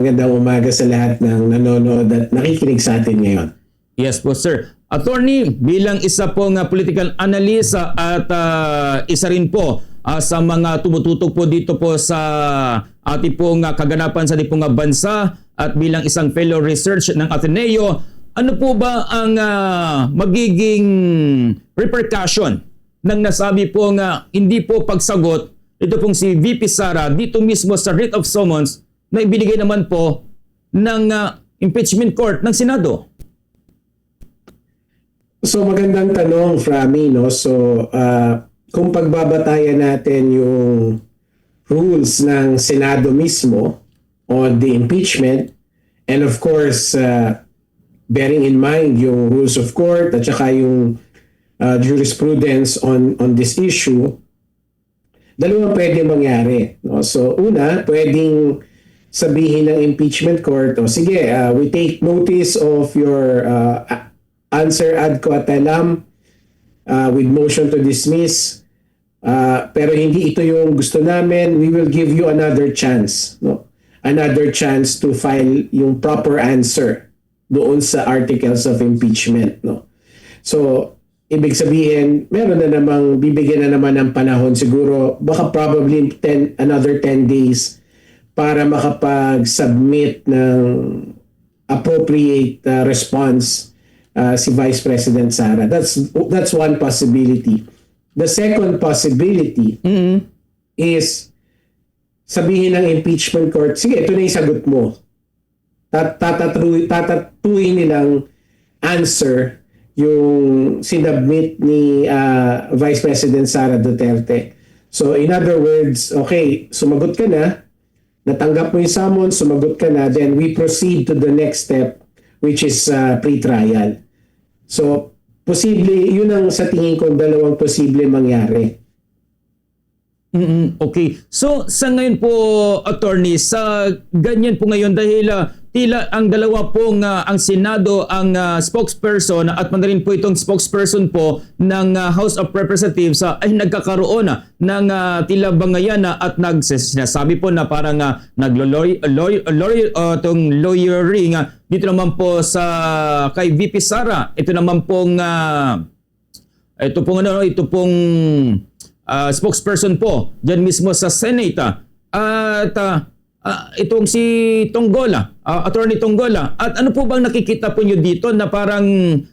Magandang umaga sa lahat ng nanonood at nakikinig sa atin ngayon. Yes po, sir. Attorney, bilang isa pong uh, political analyst uh, at uh, isa rin po uh, sa mga tumututok po dito po sa ating pong uh, kaganapan sa ating uh, bansa at bilang isang fellow research ng Ateneo, ano po ba ang uh, magiging repercussion ng nasabi po nga hindi po pagsagot ito pong si VP Sara dito mismo sa writ of summons na ibinigay naman po ng uh, impeachment court ng Senado? So magandang tanong, Frami, no? So uh, kung pagbabatayan natin yung rules ng Senado mismo on the impeachment and of course uh, bearing in mind yung rules of court at saka yung uh, jurisprudence on on this issue dalawang pwede mangyari no so una pwedeng sabihin ng impeachment court o sige uh, we take notice of your uh, answer ad coatelam uh, with motion to dismiss. Uh, pero hindi ito yung gusto namin. We will give you another chance no? Another chance to file yung proper answer doon sa articles of impeachment no? So ibig sabihin meron na namang bibigyan na naman ng panahon siguro baka probably 10 another 10 days para makapag-submit ng appropriate uh, response uh, si Vice President Sara. That's that's one possibility. The second possibility mm is sabihin ng impeachment court, sige, ito na yung sagot mo. Tat tatatruy, tatatuin nilang answer yung sinubmit ni uh, Vice President Sara Duterte. So in other words, okay, sumagot ka na, natanggap mo yung summons, sumagot ka na, then we proceed to the next step which is uh, pre-trial. So, posible, yun ang sa tingin ko dalawang posible mangyari. Mm Okay. So sa ngayon po attorney sa ganyan po ngayon dahil uh, tila ang dalawa pong uh, ang Senado ang uh, spokesperson at man rin po itong spokesperson po ng uh, House of Representatives uh, ay nagkakaroon uh, ng uh, tila bangayan uh, at nagsinasabi po na parang uh, naglo-lawyer lawyer, lawyer, uh, tong lawyering uh, dito naman po sa kay VP Sara. Ito naman pong uh, ito pong ano ito pong uh, spokesperson po diyan mismo sa Senate ah. at uh, uh, itong si Tonggola, uh, Attorney Tonggola. At ano po bang nakikita po niyo dito na parang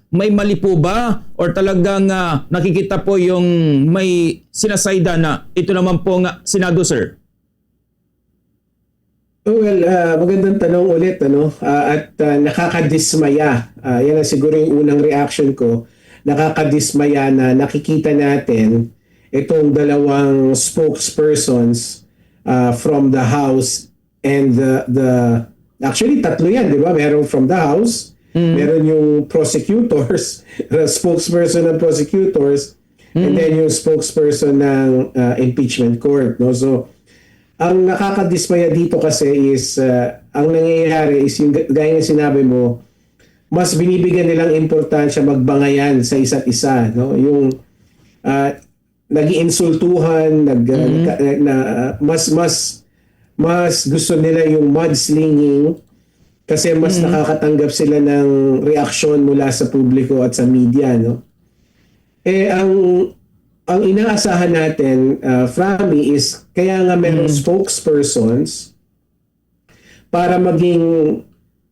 may mali po ba or talagang uh, nakikita po yung may sinasayda na ito naman po nga Senado sir? Well, uh, magandang tanong ulit ano uh, at uh, nakakadismaya. Uh, yan ang siguro yung unang reaction ko. Nakakadismaya na nakikita natin itong dalawang spokespersons uh, from the House and the, the actually tatlo yan, di ba? Meron from the House, mm. meron yung prosecutors, spokesperson ng prosecutors, mm. and then yung spokesperson ng uh, impeachment court. No? So, ang nakakadismaya dito kasi is uh, ang nangyayari is yung gaya ng sinabi mo mas binibigyan nilang importansya magbangayan sa isa't isa no yung uh, nag-iinsultuhan nag mm-hmm. na, na uh, mas mas mas gusto nila yung mudslinging kasi mas mm-hmm. nakakatanggap sila ng reaksyon mula sa publiko at sa media no eh ang ang inaasahan natin, uh, Frami, is kaya nga meron mm. spokespersons para maging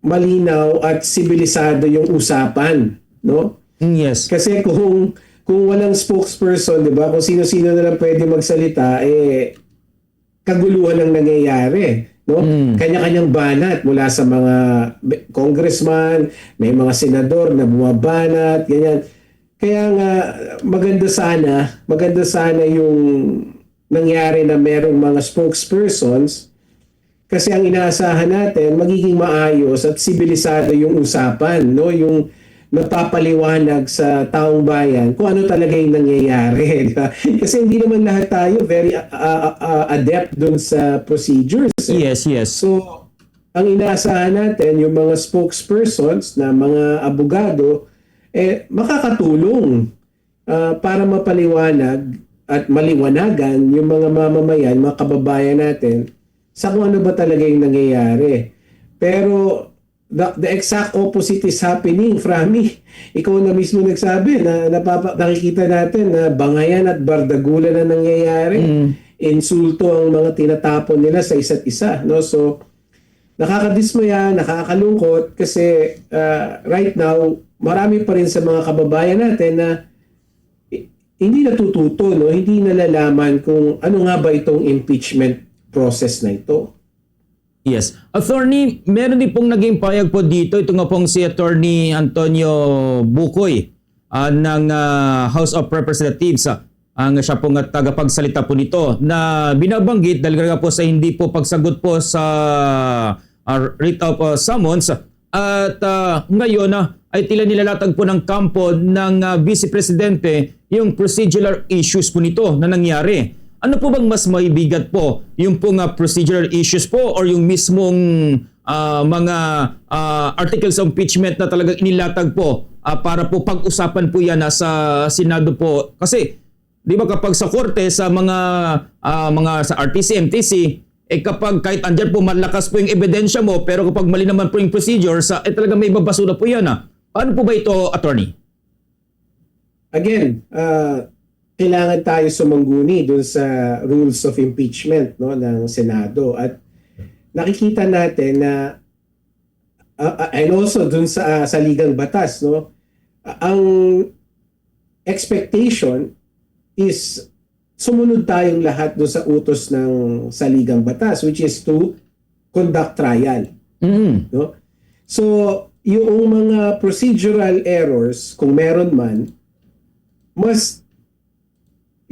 malinaw at sibilisado yung usapan, no? Yes. Kasi kung kung walang spokesperson, 'di ba? Kung sino-sino na lang pwede magsalita, eh kaguluhan ang nangyayari, no? Mm. Kanya-kanyang banat mula sa mga congressman, may mga senador na bumabanat, ganyan kaya nga maganda sana, maganda sana yung nangyari na merong mga spokespersons kasi ang inaasahan natin magiging maayos at sibilisado yung usapan, no? Yung napapaliwanag sa taong bayan kung ano talaga yung nangyayari. Diba? Kasi hindi naman lahat tayo very uh, uh, adept dun sa procedures. Eh. Yes, yes. So, ang inaasahan natin, yung mga spokespersons na mga abogado, eh makakatulong uh, para mapaliwanag at maliwanagan yung mga mamamayan, mga kababayan natin sa kung ano ba talaga yung nangyayari. Pero the, the exact opposite is happening, Frami. Ikaw na mismo nagsabi na napapa, nakikita natin na bangayan at bardagulan na nangyayari. Insulto ang mga tinatapon nila sa isa't isa. No? So, nakakadismaya, nakakalungkot kasi uh, right now, marami pa rin sa mga kababayan natin na hindi natututo, no? hindi nalalaman kung ano nga ba itong impeachment process na ito. Yes. Attorney, meron din pong naging payag po dito. Ito nga pong si Attorney Antonio Bukoy ah, ng ah, House of Representatives. ah, ang siya pong tagapagsalita po nito na binabanggit dahil nga po sa hindi po pagsagot po sa ah, writ of ah, summons at ah, ngayon ah, ay tila nilalatag po ng kampo ng ah, Vice Presidente yung procedural issues po nito na nangyari. Ano po bang mas maibigat po? Yung pong uh, procedural issues po or yung mismong ah, mga ah, articles of impeachment na talagang inilatag po ah, para po pag-usapan po yan sa Senado po? Kasi di ba kapag sa korte sa mga ah, mga sa RTC, MTC, eh kapag kahit andyan po malakas po yung ebidensya mo pero kapag mali naman po yung procedure, sa, eh talagang may babasura po yan ah. Paano po ba ito, attorney? Again, uh, kailangan tayo sumangguni dun sa rules of impeachment no ng Senado at nakikita natin na uh, uh, and also dun sa uh, sa ligang batas no uh, ang expectation is sumunod tayong lahat dun sa utos ng saligang batas which is to conduct trial Mm. no? So, yung mga procedural errors, kung meron man, must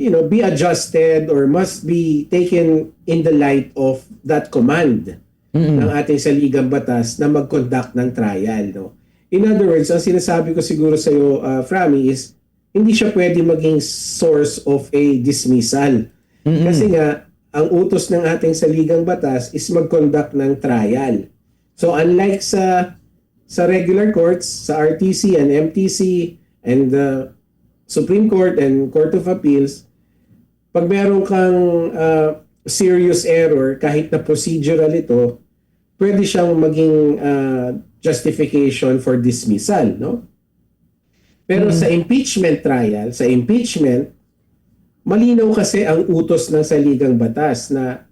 you know, be adjusted or must be taken in the light of that command Mm. ng ating saligang batas na mag-conduct ng trial. No? In other words, ang sinasabi ko siguro sa iyo, uh, Frami, is hindi siya pwede maging source of a dismissal. Mm-mm. Kasi nga, ang utos ng ating saligang batas is mag-conduct ng trial. So unlike sa sa regular courts, sa RTC and MTC and the Supreme Court and Court of Appeals, pag meron kang uh, serious error, kahit na procedural ito, pwede siyang maging uh, justification for dismissal, no? Pero sa impeachment trial, sa impeachment, malinaw kasi ang utos ng saligang batas na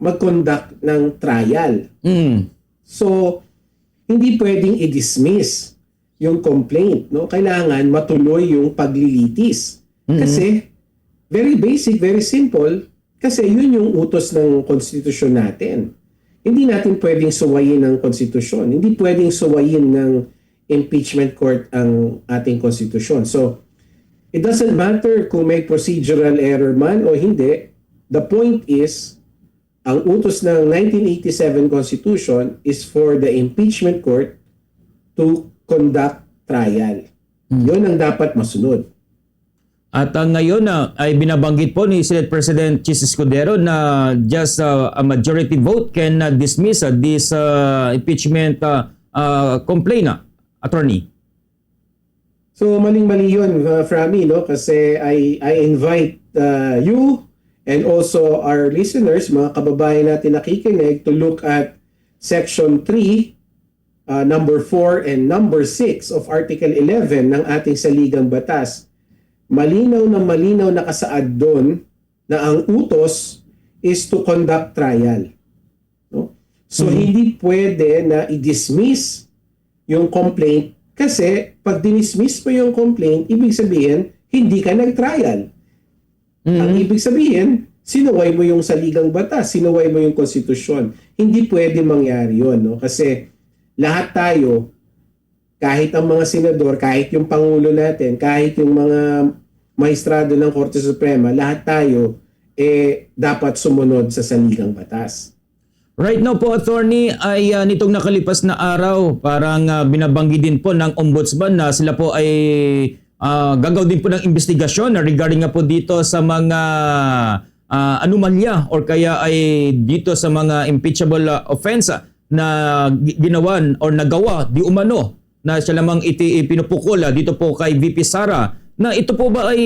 mag-conduct ng trial. Mm. So, hindi pwedeng i-dismiss yung complaint, no? Kailangan matuloy yung paglilitis. Kasi very basic, very simple, kasi yun yung utos ng konstitusyon natin. Hindi natin pwedeng suwayin ng konstitusyon. Hindi pwedeng suwayin ng impeachment court ang ating konstitusyon. So, it doesn't matter kung may procedural error man o hindi. The point is, ang utos ng 1987 Constitution is for the impeachment court to conduct trial. Yun ang dapat masunod. At uh, ngayon na ay binabanggit po ni Senate President Chis Escudero na just uh, a majority vote can uh, dismiss uh, this uh, impeachment uh, uh, complaint, uh, attorney. So maling-mali yun, uh, Frami, no? Kasi I, I invite uh, you and also our listeners, mga kababayan natin nakikinig, to look at Section 3, uh, number 4 and number 6 of Article 11 ng ating saligang batas. Malinaw na malinaw nakasaad doon na ang utos is to conduct trial. No? So hindi pwede na i-dismiss yung complaint kasi pag dinismiss mo yung complaint, ibig sabihin, hindi ka nag-trial. Ang ibig sabihin, sinuway mo yung saligang batas, sinuway mo yung konstitusyon. Hindi pwede mangyari yun. No? Kasi lahat tayo, kahit ang mga senador, kahit yung Pangulo natin, kahit yung mga maestrado ng Korte Suprema, lahat tayo eh dapat sumunod sa saligang batas. Right now po, attorney, ay uh, nitong nakalipas na araw, parang uh, binabanggi din po ng ombudsman na sila po ay uh, gagaw din po ng investigasyon regarding nga po dito sa mga uh, anomalya or kaya ay dito sa mga impeachable uh, offense na gi- ginawan or nagawa di umano na siya lamang iti pinupukol uh, dito po kay VP Sara na ito po ba ay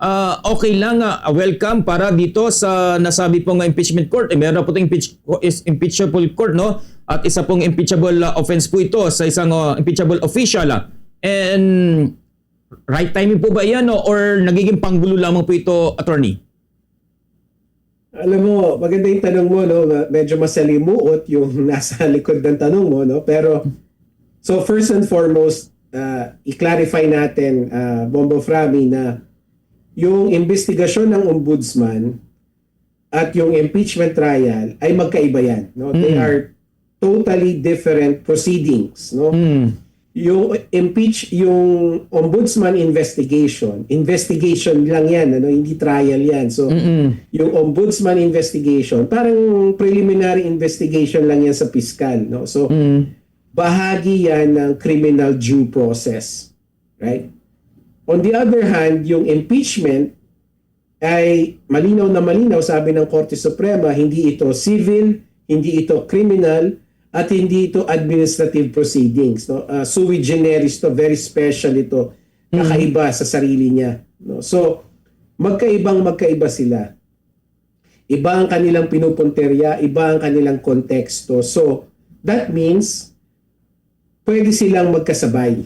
ah, okay lang, ah, welcome para dito sa nasabi pong impeachment court. Eh, meron po itong impeach, impeachable court, no? At isa pong impeachable ah, offense po ito sa isang ah, impeachable official. ah. And right timing po ba yan no? or nagiging panggulo lamang po ito, attorney? Alam mo, maganda yung tanong mo, no? Medyo masalimuot yung nasa likod ng tanong mo, no? Pero, so first and foremost, uh, i-clarify natin, uh, Bombo Frami, na yung investigasyon ng ombudsman at yung impeachment trial ay magkaiba yan. No? They Mm. are totally different proceedings. No? Mm. yung impeach yung ombudsman investigation investigation lang yan ano hindi trial yan so Mm-mm. yung ombudsman investigation parang preliminary investigation lang yan sa piskal no so Mm. Bahagi yan ng criminal due process right? On the other hand yung impeachment ay malinaw na malinaw sabi ng Korte Suprema hindi ito civil hindi ito criminal at hindi ito administrative proceedings no? Uh, sui generis to very special ito kakaiba sa sarili niya no? So magkaibang magkaiba sila. Iba ang kanilang pinupunterya iba ang kanilang konteksto. So that means pwede silang magkasabay.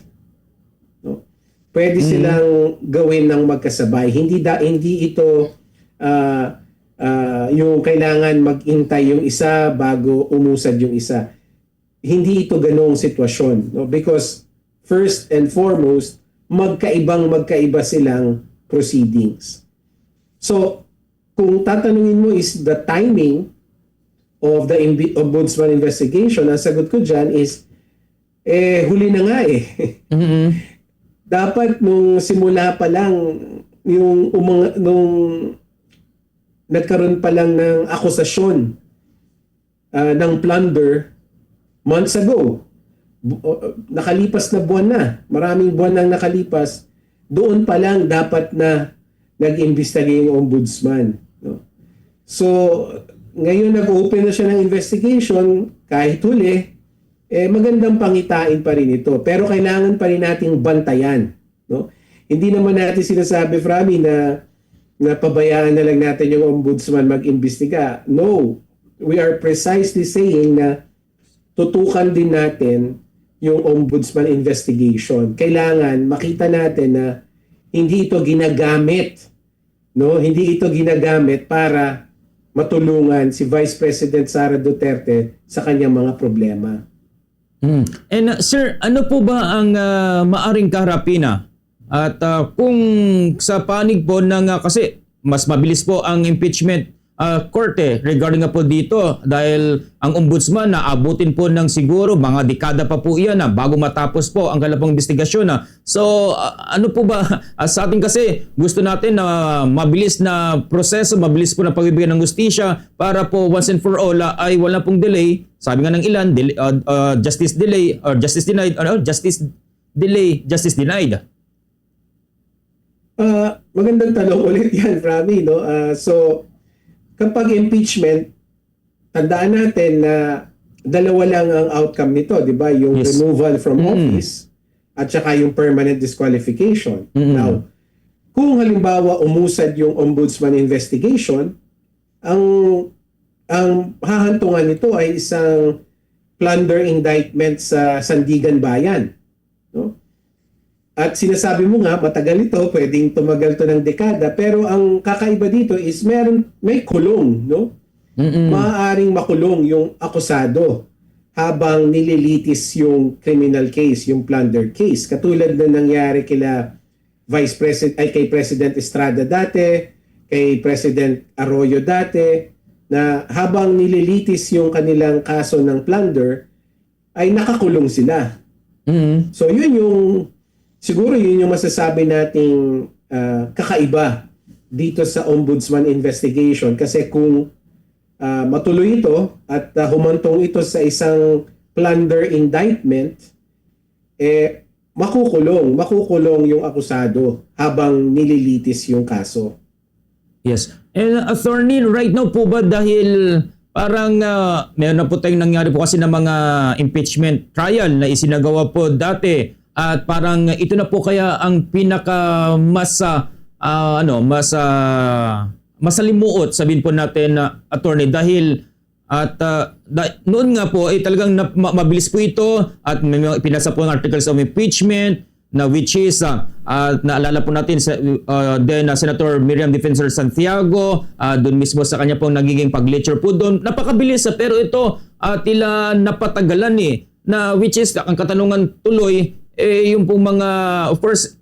No? Pwede silang gawin ng magkasabay. Hindi da hindi ito ah, ah, yung kailangan maghintay yung isa bago umusad yung isa. Hindi ito ganong sitwasyon no? Because first and foremost magkaibang magkaiba silang proceedings. So kung tatanungin mo is the timing of the ombudsman investigation ang sagot ko dyan is eh huli na nga eh Mm-mm. dapat nung simula pa lang yung umang, nung nagkaroon pa lang ng akusasyon ah, ng plunder months ago. Bu- uh, nakalipas na buwan na. Maraming buwan nang nakalipas. Doon pa lang dapat na nag-imbestiga yung ombudsman. No? So, ngayon nag-open na siya ng investigation, kahit huli, eh magandang pangitain pa rin ito. Pero kailangan pa rin nating bantayan. No? Hindi naman natin sinasabi, Frami, na na pabayaan na lang natin yung ombudsman mag-imbestiga. No. We are precisely saying na tutukan din natin yung ombudsman investigation. Kailangan makita natin na hindi ito ginagamit no hindi ito ginagamit para matulungan si Vice President Sara Duterte sa kanyang mga problema. Mm. And uh, sir, ano po ba ang uh, maaring kaharapin na? At uh, kung sa panig po ng uh, kasi mas mabilis po ang impeachment uh, court eh, regarding po dito dahil ang ombudsman na abutin po ng siguro mga dekada pa po iyan na bago matapos po ang kanilang pong investigasyon na. So uh, ano po ba uh, sa atin kasi gusto natin na mabilis na proseso, mabilis po na pagbibigyan ng justisya para po once and for all uh, ay wala pong delay. Sabi nga ng ilan, delay, uh, uh, justice delay or justice denied, ano, justice delay, justice denied. Ah, magandang tanong ulit yan, Rami, no? Ah, so kapag impeachment, tandaan natin na dalawa lang ang outcome nito, 'di ba? Yung Yes. removal from Mm. office at saka yung permanent disqualification. Mm. Now, kung halimbawa umusad yung ombudsman investigation, ang ang hahantungan nito ay isang plunder indictment sa Sandigan Bayan. No? At sinasabi mo nga, matagal ito, pwedeng tumagal to ng dekada, pero ang kakaiba dito is meron, may kulong, no? Mm-mm. Maaaring makulong yung akusado habang nililitis yung criminal case, yung plunder case. Katulad na nangyari kila Vice President ay kay President Estrada dati, kay President Arroyo dati, na habang nililitis yung kanilang kaso ng plunder, ay nakakulong sila. Mm-mm. So yun yung siguro yun yung masasabi nating ah, kakaiba dito sa ombudsman investigation kasi kung ah, matuloy ito at ah, humantong ito sa isang plunder indictment eh makukulong makukulong yung akusado habang nililitis yung kaso. Yes. And uh, attorney, right now po ba dahil parang uh, meron na po tayong nangyari po kasi ng mga impeachment trial na isinagawa po dati at parang ito na po kaya ang pinaka mas uh, ah, ano, mas ah, masalimuot sabihin po natin na attorney. Dahil at ah, da- noon nga po ay talagang na, ma- mabilis po ito at may pinasa po ng articles of impeachment na which is ah, at naalala po natin sa ah, then ah, Senator Miriam Defensor Santiago ah, doon mismo sa kanya pong nagiging pag-lecture po doon napakabilis pero ito ah, tila napatagalan eh na which is ang katanungan tuloy eh yung pong mga of course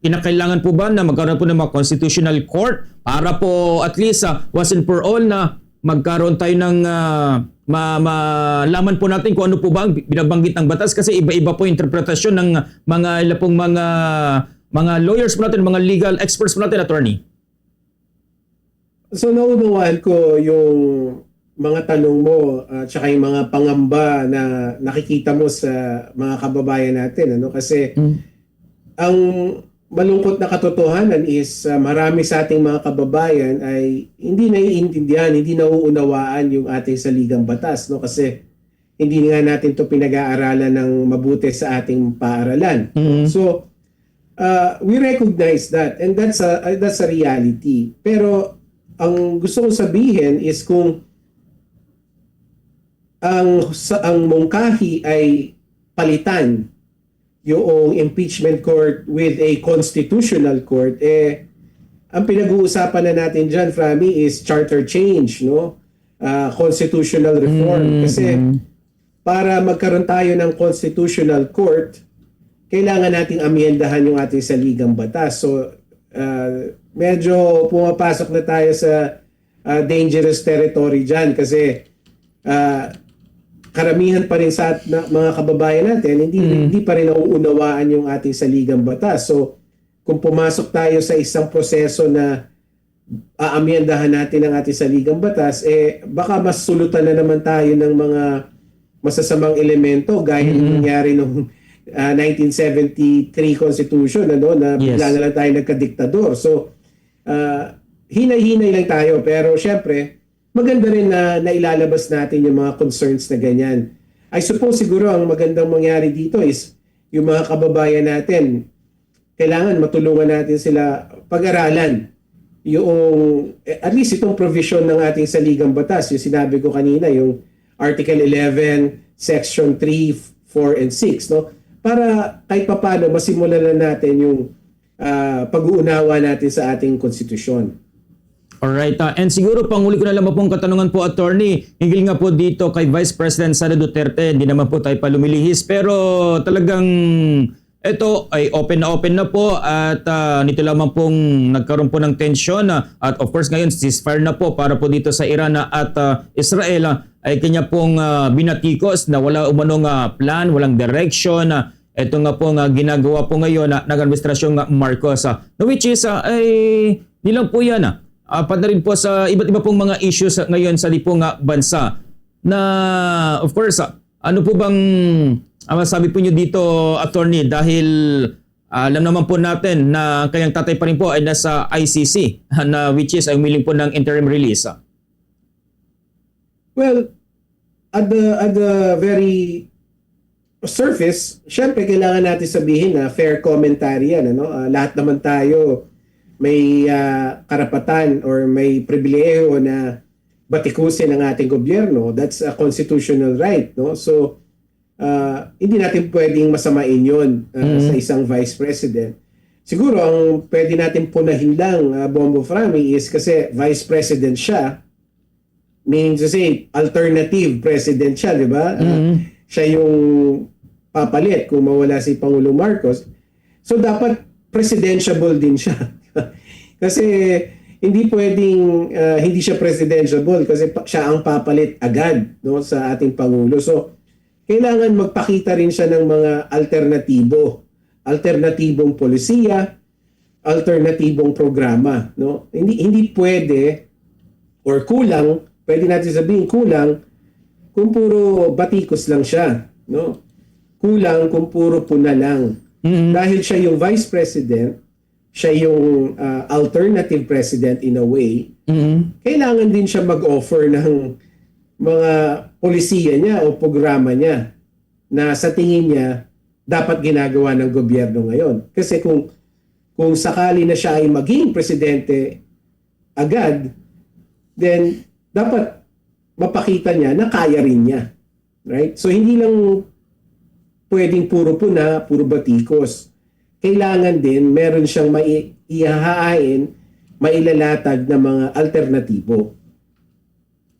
kinakailangan po ba na magkaroon po ng mga constitutional court para po at least ah, once and for all na magkaroon tayo ng ah, ma- malaman po natin kung ano po ba ang binabanggit ng batas kasi iba-iba po interpretasyon ng mga ila mga mga lawyers po natin, mga legal experts po natin, attorney. So naunawaan ko yung mga tanong mo at saka yung mga pangamba na nakikita mo sa mga kababayan natin ano kasi ang malungkot na katotohanan is uh, marami sa ating mga kababayan ay hindi naiintindihan, hindi nauunawaan yung ating saligang batas no kasi hindi nga natin to pinag-aaralan ng mabuti sa ating paaralan. So uh, we recognize that and that's a uh, that's a reality. Pero ang gusto kong sabihin is kung ang sa, ang mungkahi ay palitan yung impeachment court with a constitutional court eh ang pinag-uusapan na natin diyan Frami is charter change no? Ah, constitutional reform. Kasi para magkaroon tayo ng constitutional court kailangan nating amyendahan yung ating saligang batas. So ah, medyo pumapasok na tayo sa ah, dangerous territory diyan kasi ah, karamihan pa rin sa at- na, mga kababayan natin, hindi hindi pa rin nauunawaan yung ating saligang batas. So, kung pumasok tayo sa isang proseso na aamyendahan natin ang ating saligang batas, eh baka mas sulutan na naman tayo ng mga masasamang elemento gaya ng nangyari nung ah, 1973 Constitution ano na Yes. bigla na lang tayo nagkadiktador. So ah, hinay-hinay lang tayo pero syempre maganda rin na nailalabas natin yung mga concerns na ganyan. I suppose siguro ang magandang mangyari dito is yung mga kababayan natin kailangan matulungan natin sila pag-aralan yung eh, at least itong provision ng ating saligang batas yung sinabi ko kanina yung Article 11 Section 3 4 and 6 no para kahit papaano masimulan na natin yung ah, pag-uunawa natin sa ating konstitusyon. Alright, ah, and siguro panghuli ko na lamang pong katanungan po, attorney. Hingil nga po dito kay Vice President Sara Duterte, hindi naman po tayo palumilihis, pero talagang ito ay open na open na po at ah, nito lamang pong nagkaroon po ng tensyon ah, at of course ngayon ceasefire na po para po dito sa Iran ah, at ah, Israel ah, ay kanya pong ah, binatikos na wala umanong ah, plan, walang direction. ah, ito nga po nga ginagawa po ngayon na ng administrasyong ah, Marcos. na which is ah, ay di lang po yan ah. Uh, rin po sa iba't iba pong mga issues ngayon sa di po nga bansa na of course ah, ano po bang ang masabi po nyo dito attorney dahil ah, alam naman po natin na ang kanyang tatay pa rin po ay nasa ICC na which is ay umiling po ng interim release. ah. Well, at the at the very surface, syempre kailangan natin sabihin na fair commentary yan. Ano? Ah, lahat naman tayo may ah, karapatan or may pribileho na batikusin ang ating gobyerno. That's a constitutional right. No? So, ah, hindi natin pwedeng masamain yun ah, sa isang vice president. Siguro, ang pwede natin punahin lang, uh, Bombo Frami, is kasi vice president siya, meaning to say, alternative president siya, di ba? Uh, siya yung papalit kung mawala si Pangulong Marcos. So, dapat presidentiable din siya. Kasi hindi pwedeng uh, hindi siya presidentiable kasi siya ang papalit agad no sa ating pangulo. So kailangan magpakita rin siya ng mga alternatibo, alternatibong polisiya, alternatibong programa, no? Hindi hindi pwede or kulang, pwede natin sabihin kulang kung puro batikos lang siya, no? Kulang kung puro puna lang. Dahil siya yung vice president, siya yung uh, alternative president in a way, kailangan din siya mag-offer ng mga polisiya niya o programa niya na sa tingin niya dapat ginagawa ng gobyerno ngayon. Kasi kung kung sakali na siya ay maging presidente agad, then dapat mapakita niya na kaya rin niya. Right? So hindi lang pwedeng puro puna, puro batikos. Kailangan din meron siyang mai ihahain, mailalatag na mga alternatibo.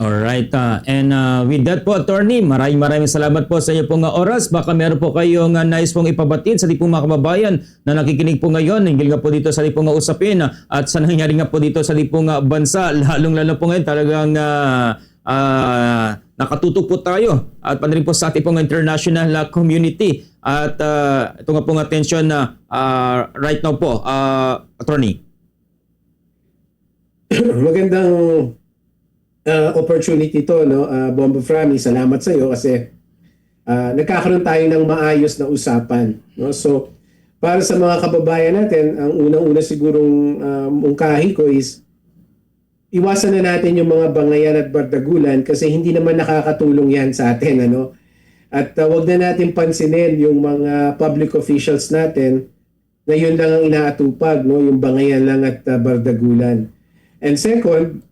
Alright. ah. and uh, with that po, attorney, maraming maraming salamat po sa inyo pong uh, oras. Baka meron po kayong uh, nais pong ipabatid sa di pong mga kababayan na nakikinig po ngayon. Hinggil nga po dito sa di pong uh, usapin ah, at sa nangyari nga po dito sa di pong uh, bansa. Lalong-lalo po ngayon talagang uh, uh, nakatutok po tayo at panarin po sa ating pong international uh, community. At uh, ito nga pong attention na uh, right now po, uh, attorney. Magandang uh, opportunity to, no? Uh, Bomba Frami, salamat sa iyo kasi uh, nagkakaroon tayo ng maayos na usapan. No? So, para sa mga kababayan natin, ang unang-una sigurong uh, mungkahi ko is iwasan na natin yung mga bangayan at bardagulan kasi hindi naman nakakatulong yan sa atin. Ano? At uh, wag na natin pansinin yung mga public officials natin na yun lang ang inaatupag, no? yung bangayan lang at uh, bardagulan. And second,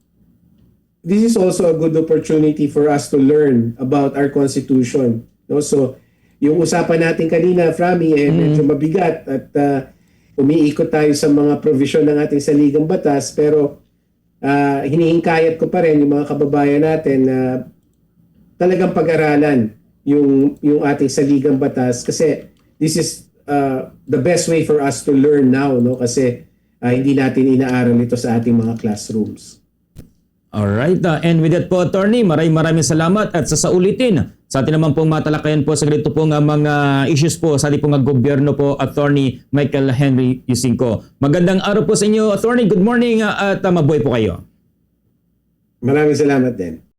this is also a good opportunity for us to learn about our constitution. No? So, yung usapan natin kanina, Frami, eh, medyo mabigat at uh, umiikot tayo sa mga provision ng ating saligang batas pero uh, hinihingkayat ko pa rin yung mga kababayan natin na talagang pag-aralan yung yung ating saligang batas kasi this is uh, the best way for us to learn now no kasi uh, hindi natin inaaral ito sa ating mga classrooms. Alright, uh, and with that po, attorney, maraming maraming salamat at sa saulitin sa atin naman pong matalakayan po sa ganito pong uh, mga issues po sa ating pong uh, gobyerno po, attorney Michael Henry Yusinko. Magandang araw po sa inyo, attorney. Good morning uh, at uh, mabuhay po kayo. Maraming salamat din.